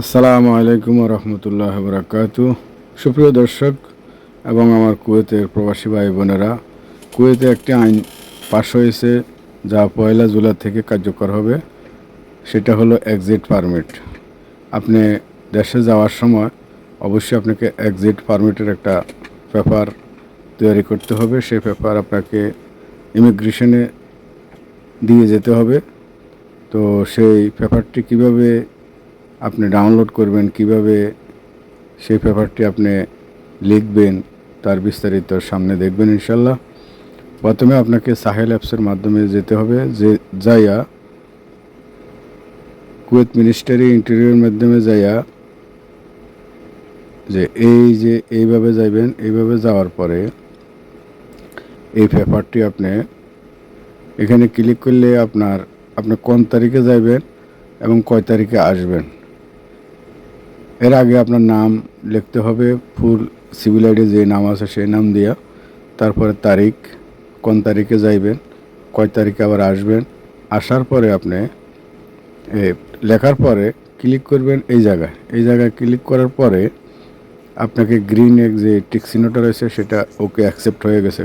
আসসালামু আলাইকুম রহমতুল্লাহ বরাকাতু সুপ্রিয় দর্শক এবং আমার কুয়েতের প্রবাসী ভাই বোনেরা, কুয়েতে একটি আইন পাশ হয়েছে যা পয়লা জুলাই থেকে কার্যকর হবে, সেটা হলো এক্সিট পারমিট আপনি দেশে যাওয়ার সময় অবশ্যই আপনাকে এক্সিট পারমিটের একটা পেপার তৈরি করতে হবে। সেই পেপার আপনাকে ইমিগ্রেশনে দিয়ে যেতে হবে। তো সেই পেপারটি কীভাবে আপনি ডাউনলোড করবেন, কীভাবে সেই পেপারটি আপনি লিখবেন, তার বিস্তারিত সামনে দেখবেন ইনশাল্লাহ প্রথমে আপনাকে সাহেল অ্যাপসের মাধ্যমে যেতে হবে, যে যাইয়া কুয়েত মিনিস্টারি ইন্টেরিয়র মাধ্যমে যাইয়া যে এই যে এইভাবে যাইবেন, এইভাবে যাওয়ার পরে এই পেপারটি আপনি এখানে ক্লিক করলে আপনার, আপনি কোন তারিখে যাইবেন এবং কয় তারিখে আসবেন। এর আগে আপনার নাম লিখতে হবে, ফুল সিভিল আইডি যে নাম আছে সেই নাম দিয়া। তারপরে তারিখ, কোন তারিখে যাইবেন, কয় তারিখে আবার আসবেন। আসার পরে আপনি লেখার পরে ক্লিক করবেন এই জায়গায়। এই জায়গায় ক্লিক করার পরে আপনাকে গ্রিন এক যে টিক্সিনোটা রয়েছে সেটা ওকে অ্যাকসেপ্ট হয়ে গেছে।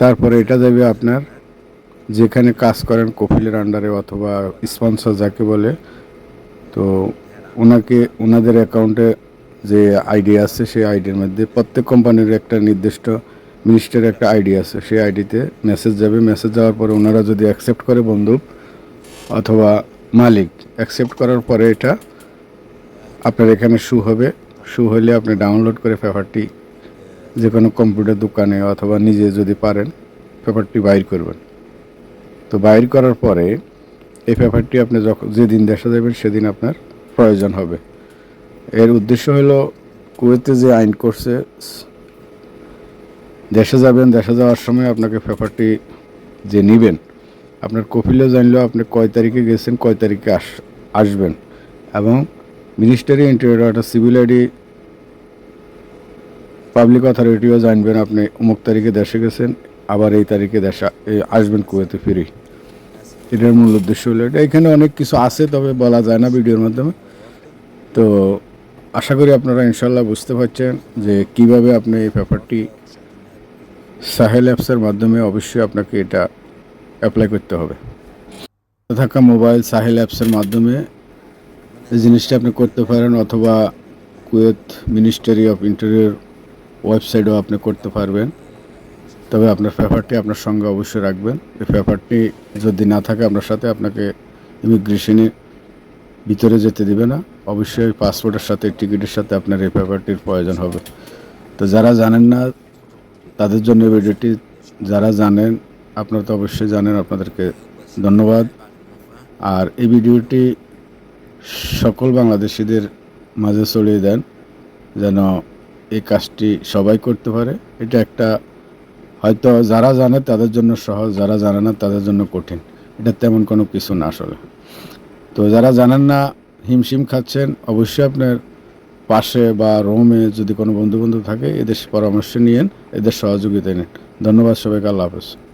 তারপরে এটা যাবে আপনার যেখানে কাজ করেন কফিলের আন্ডারে অথবা স্পন্সর যাকে বলে। তো ওনাকে, ওনাদের অ্যাকাউন্টে যে আইডি আছে, সেই আইডির মধ্যে প্রত্যেক কোম্পানির একটা নির্দিষ্ট মিনিস্টারের একটা আইডি আছে। সেই আইডিতে মেসেজ যাবে। মেসেজ যাওয়ার পরে ওনারা যদি অ্যাকসেপ্ট করে বন্ধু অথবা মালিক অ্যাকসেপ্ট করার পরে এটা আপনার এখানে শু হবে। শু হলে আপনি ডাউনলোড করে পেপারটি যে কোনো কম্পিউটার দোকানে অথবা নিজে যদি পারেন, পেপারটি বাইর করবেন। তো বাইর করার পরে এই পেপারটি আপনি যখন, যেদিন দেখা যাবেন সেদিন আপনার প্রয়োজন হবে। এর উদ্দেশ্য হলো কুয়েতে যে আইন করছে, দেশে যাবেন, দেশে যাওয়ার সময় আপনাকে পেপারটি যে নেবেন, আপনার কপিলে জানলেও আপনি কয় তারিখে গেছেন, কয় তারিখে আস, আসবেন এবং মিনিস্টারি ইন্টেরিয়র একটা সিভিল আইডি পাবলিক অথরিটিও জানবেন আপনি অমুক তারিখে দেশে গেছেন, আবার এই তারিখে দেশে আসবেন কুয়েতে ফিরে এটার মূল উদ্দেশ্য হলো এটা। এখানে অনেক কিছু আছে, তবে বলা যায় না ভিডিওর মাধ্যমে। তো আশা করি আপনারা ইনশাল্লাহ বুঝতে পারছেন যে কীভাবে আপনি এই পেপারটি সাহেল অ্যাপসের মাধ্যমে অবশ্যই আপনাকে এটা অ্যাপ্লাই করতে হবে। থাকা মোবাইল সাহেল অ্যাপসের মাধ্যমে এই জিনিসটা আপনি করতে পারেন অথবা কুয়েত মিনিস্ট্রি অফ ইন্টেরিয়র ওয়েবসাইটও আপনি করতে পারবেন। তবে আপনার পেপারটি আপনার সঙ্গে অবশ্যই রাখবেন। এই পেপারটি যদি না থাকে, আপনার সাথে আপনাকে ইমিগ্রেশনের ভিতরে যেতে দিবে না। অবশ্যই পাসপোর্টের সাথে, টিকিটের সাথে আপনার এই পেপারটির প্রয়োজন হবে। তো যারা জানেন না, তাদের জন্য ভিডিওটি যারা জানেন, আপনারা তো অবশ্যই জানেন, আপনাদেরকে ধন্যবাদ। আর এই ভিডিওটি সকল বাংলাদেশিদের মাঝে ছড়িয়ে দেন, যেন এই কাজটি সবাই করতে পারে। এটা একটা, হয়তো যারা জানে তাদের জন্য সহজ, যারা জানে না তাদের জন্য কঠিন। এটা তেমন কোনো কিছু না আসলে। তো যারা জানেন না হিমশিম খাচ্ছেন, অবশ্যই আপনার পাশে বা রোমে যদি কোনো বন্ধু বন্ধু থাকে, এদের পরামর্শ নিয়েন, এদের সহযোগিতা নিন। ধন্যবাদ সবাইকে, আল্লাহ হাফেজ।